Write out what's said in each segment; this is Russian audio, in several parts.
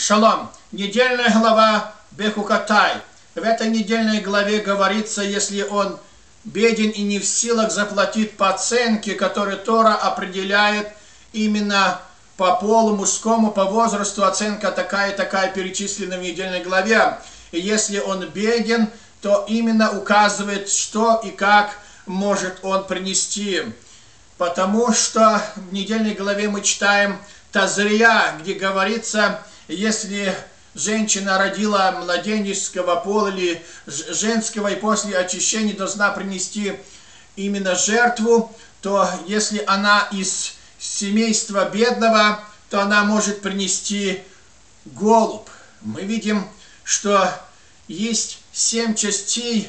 Шалом. Недельная глава Бехукатай. В этой недельной главе говорится, если он беден и не в силах заплатить по оценке, которую Тора определяет именно по полу мужскому, по возрасту, оценка такая такая перечислена в недельной главе. И если он беден, то именно указывает, что и как может он принести. Потому что в недельной главе мы читаем Тазрия, где говорится, если женщина родила младенческого пола или женского и после очищения должна принести именно жертву, то если она из семейства бедного, то она может принести голубь. Мы видим, что есть семь частей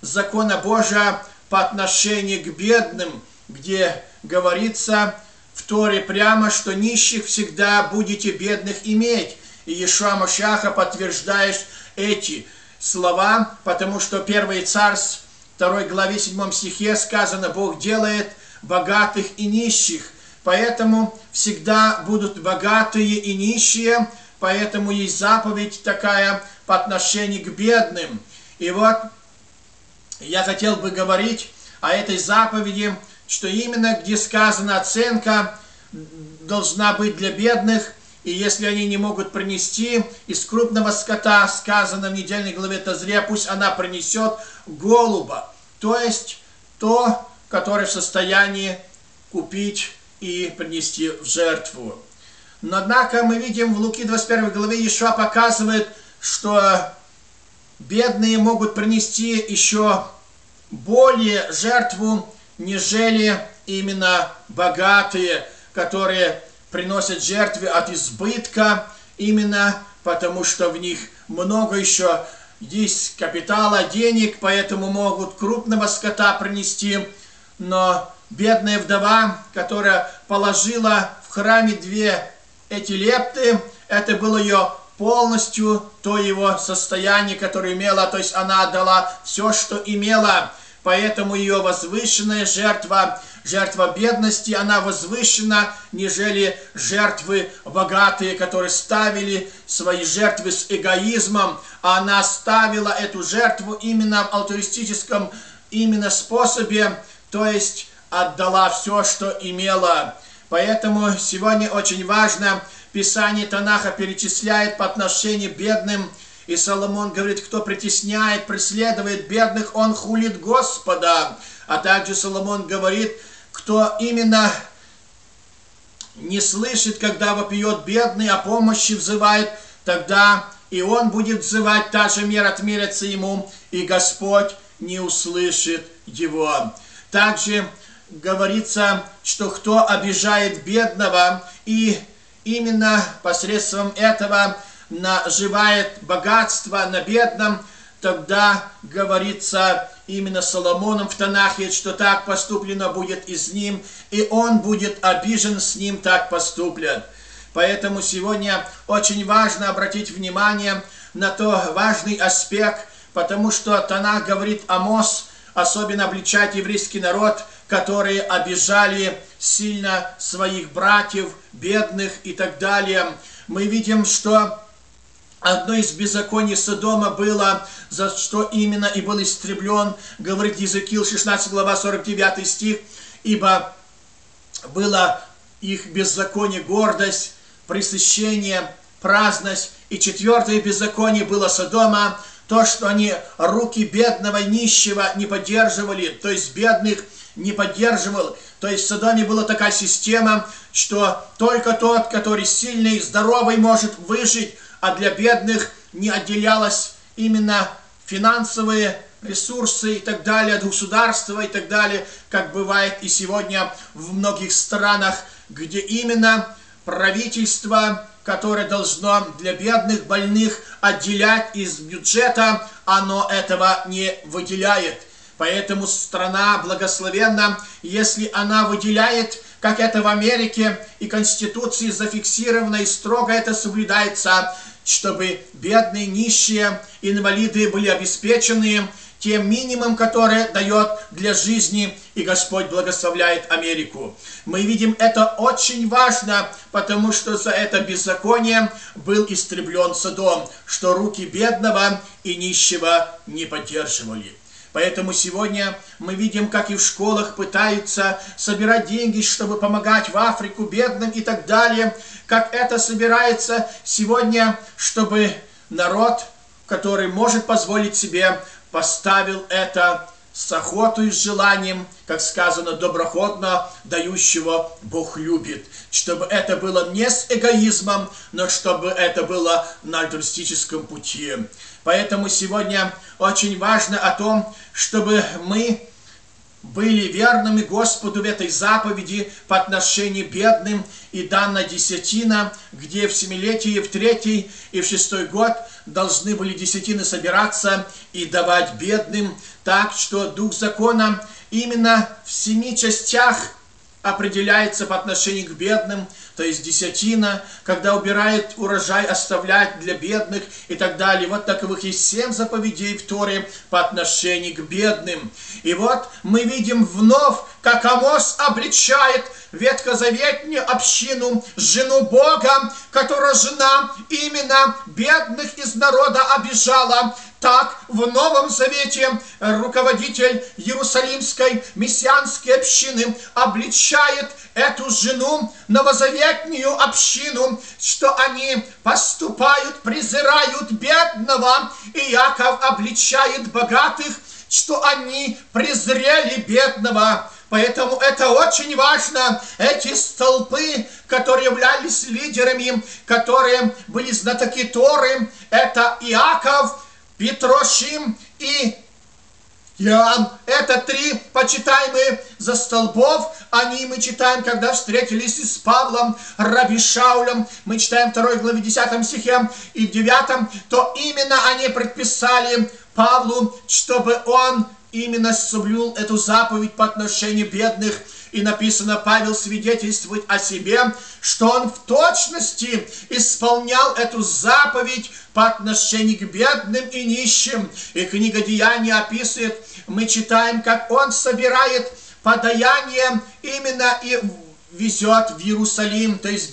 закона Божия по отношению к бедным, где говорится в Торе прямо, что нищих всегда будете бедных иметь. И Ешуа Машаха подтверждает эти слова, потому что первый царств, 2 главе 7 стихе сказано, Бог делает богатых и нищих. Поэтому всегда будут богатые и нищие, поэтому есть заповедь такая по отношению к бедным. И вот я хотел бы говорить о этой заповеди, что именно где сказана оценка должна быть для бедных, и если они не могут принести из крупного скота, сказано в недельной главе Тазрия, пусть она принесет голуба, то есть то, которое в состоянии купить и принести в жертву. Но однако мы видим в Луки 21 главе Ишуа показывает, что бедные могут принести еще более жертву, нежели именно богатые, которые приносят жертвы от избытка, именно потому что в них много еще есть капитала, денег, поэтому могут крупного скота принести, но бедная вдова, которая положила в храме две эти лепты, это было ее полностью то его состояние, которое имела, то есть она отдала все, что имела, поэтому ее возвышенная жертва, жертва бедности, она возвышена, нежели жертвы богатые, которые ставили свои жертвы с эгоизмом, а она ставила эту жертву именно в алтруистическом именно способе, то есть отдала все, что имела. Поэтому сегодня очень важно, Писание Танаха перечисляет по отношению к бедным, и Соломон говорит, кто притесняет, преследует бедных, он хулит Господа. А также Соломон говорит, кто именно не слышит, когда вопиет бедный, о помощи взывает, тогда и он будет взывать, та же мера отмерится ему, и Господь не услышит его. Также говорится, что кто обижает бедного и именно посредством этого наживает богатство на бедном, тогда говорится именно Соломоном в Танахе, что так поступлено будет и с ним, и он будет обижен с ним, так поступлен. Поэтому сегодня очень важно обратить внимание на то важный аспект, потому что Танах говорит Амос, особенно обличать еврейский народ, которые обижали сильно своих братьев, бедных и так далее. Мы видим, что Одно из беззаконий Содома было, за что именно и был истреблен, говорит Езекиил, 16 глава, 49 стих, ибо было их беззаконие, гордость, пресыщение, праздность, и четвертое беззаконие было Содома, то, что они руки бедного, нищего не поддерживали, то есть бедных не поддерживал. То есть в Содоме была такая система, что только тот, который сильный, здоровый, может выжить, а для бедных не отделялось именно финансовые ресурсы и так далее, от государства и так далее, как бывает и сегодня в многих странах, где именно правительство которое должно для бедных, больных отделять из бюджета, оно этого не выделяет. Поэтому страна благословенна, если она выделяет, как это в Америке, и Конституции зафиксировано, и строго это соблюдается, чтобы бедные, нищие, инвалиды были обеспечены, тем минимум, который дает для жизни, и Господь благословляет Америку. Мы видим это очень важно, потому что за это беззаконие был истреблен Содом, что руки бедного и нищего не поддерживали. Поэтому сегодня мы видим, как и в школах пытаются собирать деньги, чтобы помогать в Африку бедным и так далее. Как это собирается сегодня, чтобы народ, который может позволить себе, поставил это с охотой и с желанием, как сказано, доброходно дающего Бог любит. Чтобы это было не с эгоизмом, но чтобы это было на альтруистическом пути. Поэтому сегодня очень важно о том, чтобы мы были верными Господу в этой заповеди по отношению бедным. И дана десятина, где в семилетие, в третий и в шестой год должны были десятины собираться и давать бедным, так что дух закона именно в семи частях определяется по отношению к бедным, то есть десятина, когда убирает урожай, оставлять для бедных и так далее. Вот таковых есть семь заповедей в Торе по отношению к бедным. И вот мы видим вновь, как Амос обличает ветхозаветнюю общину, жену Бога, которая жена именно бедных из народа обижала, так, в Новом Завете руководитель Иерусалимской мессианской общины обличает эту жену, новозаветнюю общину, что они поступают, презирают бедного, и Яков обличает богатых, что они презрели бедного. Поэтому это очень важно. Эти столпы, которые являлись лидерами, которые были знатоки Торы, это Иаков, Петрощим и Иоанн. Это три почитаемые за столбов. Они мы читаем, когда встретились с Павлом, Раби Шаулем. Мы читаем 2 главе 10 стихе и 9. То именно они предписали Павлу, чтобы он именно соблюл эту заповедь по отношению бедных и написано, Павел свидетельствует о себе, что он в точности исполнял эту заповедь по отношению к бедным и нищим. И книга Деяний описывает, мы читаем, как он собирает подаяние именно и везет в Иерусалим, то есть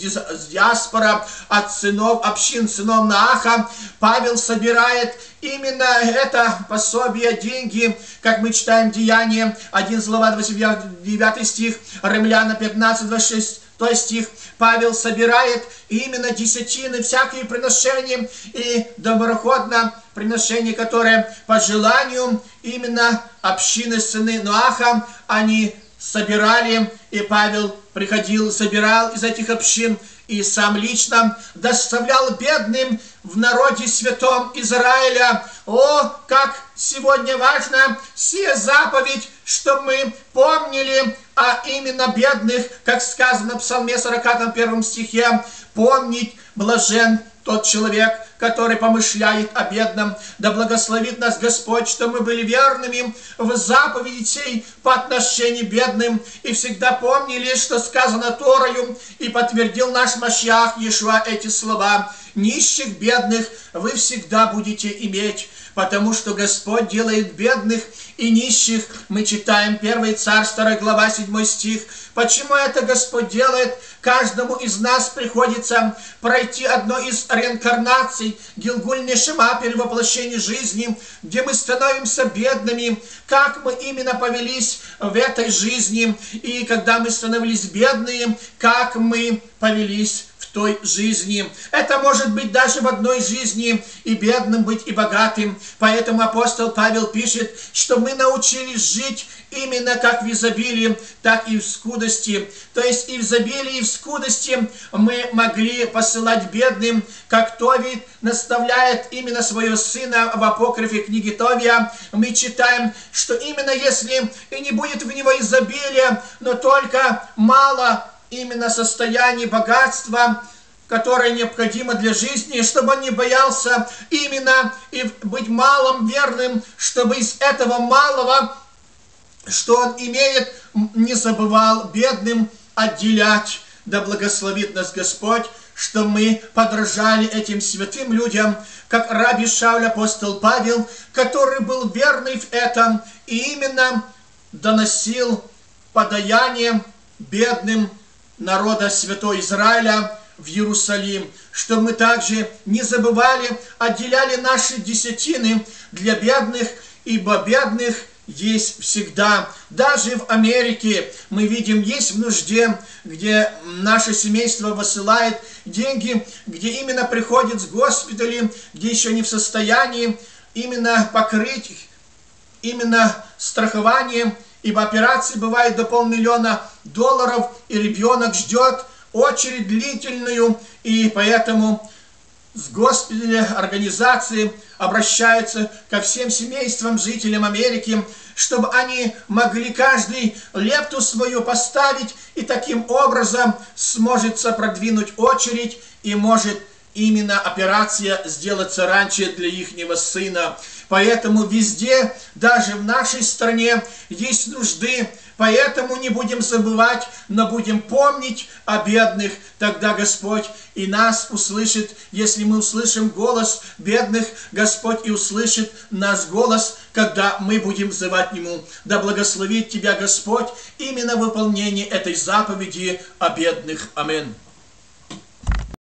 диаспора от сынов, общин сынов Нааха. Павел собирает именно это пособие, деньги, как мы читаем Деяние, 1 глава 29 стих, Римляна 15, 26 то стих, Павел собирает именно десятины, всякие приношения и доброходно приношения, которые по желанию именно общины сыны Ноаха, они собирали, и Павел приходил, собирал из этих общин, и сам лично доставлял бедным в народе святом Израиля. О, как сегодня важно все заповедь, что мы помнили, а именно бедных, как сказано в Псалме 41 стихе, помнить блажен тот человек, который помышляет о бедном. Да благословит нас Господь, что мы были верными в заповеди сей по отношению бедным и всегда помнили, что сказано Торою, и подтвердил наш Машьях Иешуа эти слова. Нищих, бедных вы всегда будете иметь потому что Господь делает бедных и нищих. Мы читаем 1 Царь, 2 глава, 7 стих. Почему это Господь делает? Каждому из нас приходится пройти одно из реинкарнаций, Гилгуль Нешима, перевоплощение жизни, где мы становимся бедными, как мы именно повелись в этой жизни, и когда мы становились бедные, как мы повелись той жизни. Это может быть даже в одной жизни и бедным быть, и богатым. Поэтому апостол Павел пишет, что мы научились жить именно как в изобилии, так и в скудости. То есть и в изобилии, и в скудости мы могли посылать бедным, как Товид наставляет именно своего сына в апокрифе книги Товия. Мы читаем, что именно если и не будет в него изобилия, но только мало именно состояние богатства, которое необходимо для жизни, чтобы он не боялся именно и быть малым верным, чтобы из этого малого, что он имеет, не забывал бедным отделять. Да благословит нас Господь, что мы подражали этим святым людям, как раби Шауль апостол Павел, который был верный в этом и именно доносил подаяние бедным народа Святой Израиля в Иерусалим, что мы также не забывали, отделяли наши десятины для бедных, ибо бедных есть всегда. Даже в Америке мы видим, есть в нужде, где наше семейство высылает деньги, где именно приходят с госпиталей, где еще не в состоянии именно покрыть именно страхованием, ибо операции бывает до полмиллиона долларов, и ребенок ждет очередь длительную, и поэтому с госпиталя организации обращаются ко всем семействам, жителям Америки, чтобы они могли каждый лепту свою поставить, и таким образом сможет продвинуть очередь, и может именно операция сделаться раньше для ихнего сына. Поэтому везде, даже в нашей стране, есть нужды. Поэтому не будем забывать, но будем помнить о бедных. Тогда Господь и нас услышит. Если мы услышим голос бедных, Господь и услышит наш голос, когда мы будем взывать Ему. Да благословит Тебя Господь именно выполнение этой заповеди о бедных. Аминь.